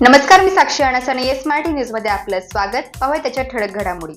नमस्कार मी साक्षी अणसन येस मराठी न्यूजमध्ये आपलं स्वागत. पाहूया त्याच्या ठळक घडामोडी.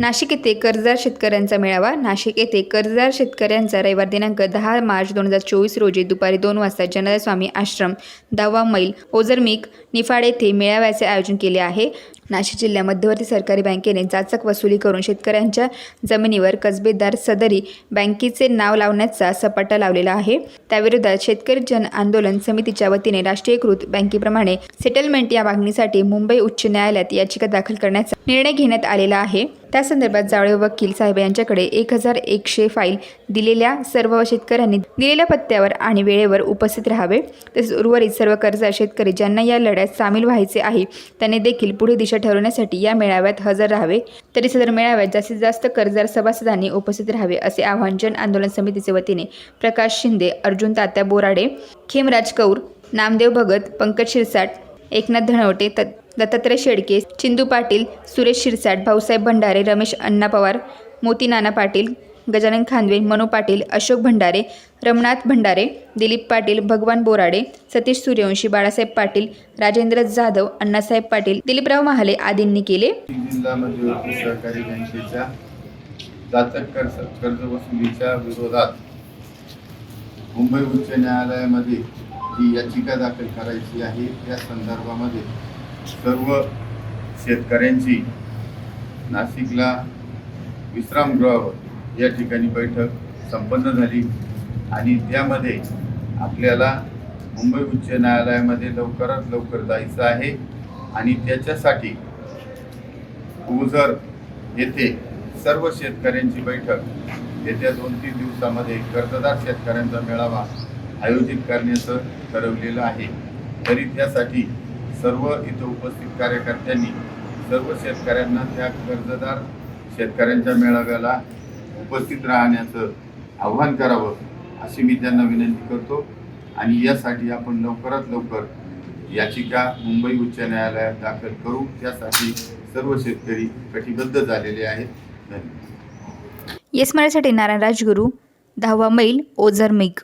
नाशिक येथे कर्जदार शेतकऱ्यांचा मेळावा नाशिक येथे कर्जदार शेतकऱ्यांचा रविवार दिनांक दहा मार्च दोन हजार चोवीस रोजी दुपारी दोन वाजता जनार्दन स्वामी आश्रम दहावा मैल ओझरमिक निफाड येथे मेळाव्याचे आयोजन केले आहे. नाशिक जिल्ह्या मध्यवर्ती सरकारी बँकेने जाचक वसुली करून शेतकऱ्यांच्या जमिनीवर कसबेदार सदरी बँकेचे नाव लावण्याचा सपाटा लावलेला आहे. त्याविरोधात शेतकरी जन आंदोलन समितीच्या वतीने राष्ट्रीयकृत बँकेप्रमाणे सेटलमेंट या मागणीसाठी मुंबई उच्च न्यायालयात याचिका दाखल करण्याचा निर्णय घेण्यात आलेला आहे. त्या संदर्भात जावळे वकील साहेब यांच्याकडे एक हजार एकशे फाईल दिलेल्या सर्व शेतकऱ्यांनी दिलेल्या पत्त्यावर आणि वेळेवर उपस्थित राहावे. तसेच उर्वरित सर्व कर्जदार शेतकरी ज्यांना या लढ्यात सामील व्हायचे आहे त्यांनी देखील पुढे दिशा ठरवण्यासाठी या मेळाव्यात हजर राहावे. तरी सदर मेळाव्यात जास्तीत जास्त कर्जदार सभासदांनी उपस्थित राहावे असे आवाहन जन आंदोलन समितीचे वतीने प्रकाश शिंदे अर्जुन तात्या बोराडे खेमराज कौर नामदेव भगत पंकज शिरसाट एकनाथ धनवटे त दत्तात्रय शेडके चिंदू पाटील सुरेश शिरसाट भाऊसाहेब भंडारे रमेश अण्णा पवार मोती नाना पाटील गजानन खानवे मनू पाटील अशोक भंडारे रमनाथ भंडारे दिलीप पाटील भगवान बोराडे सतीश सूर्यवंशी बाळासाहेब पाटील राजेंद्र जाधव अण्णासाहेब पाटील दिलीपराव महाले आदींनी केले. जिल्हा मध्यवर्ती सहकारी बँकेच्या जाचक कर्ज कर्ज वसुलीच्या विरोधात मुंबई उच्च न्यायालयामध्ये जी याचिका दाखल करायची आहे. त्या संदर्भामध्ये सर्व शेतकऱ्यांची नाशिकला विश्रामगृहावर या ठिकाणी बैठक संपन्न झाली आणि त्यामध्ये आपल्याला मुंबई उच्च न्यायालयामध्ये लवकरात लवकर जायचं आहे आणि त्याच्यासाठी ओझर येथे सर्व शेतकऱ्यांची बैठक येत्या दोन तीन दिवसामध्ये कर्जदार शेतकऱ्यांचा मेळावा आयोजित करण्याचं ठरवलेलं आहे. तरी त्यासाठी सर्व इथं उपस्थित कार्यकर्त्यांनी सर्व शेतकऱ्यांना त्या कर्जदार शेतकऱ्यांच्या मेळाव्याला उपस्थित राहण्याचं आव्हान करावं अशी मी त्यांना विनंती करतो. आणि यासाठी आपण लवकरात लवकर याचिका मुंबई उच्च न्यायालयात दाखल करू. त्यासाठी सर्व शेतकरी कटिबद्ध झालेले आहेत. धन्यवाद. येस मराठीसाठी नारायण राजगुरू. दहावा मैल ओझर मिग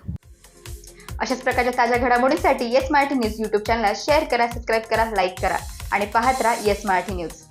अशाच प्रकारच्या ताज्या घडामोडींसाठी yes Marathi news YouTube channel share करा सबस्क्राईब करा लाईक करा आणि पाहत राहा येस मराठी न्यूज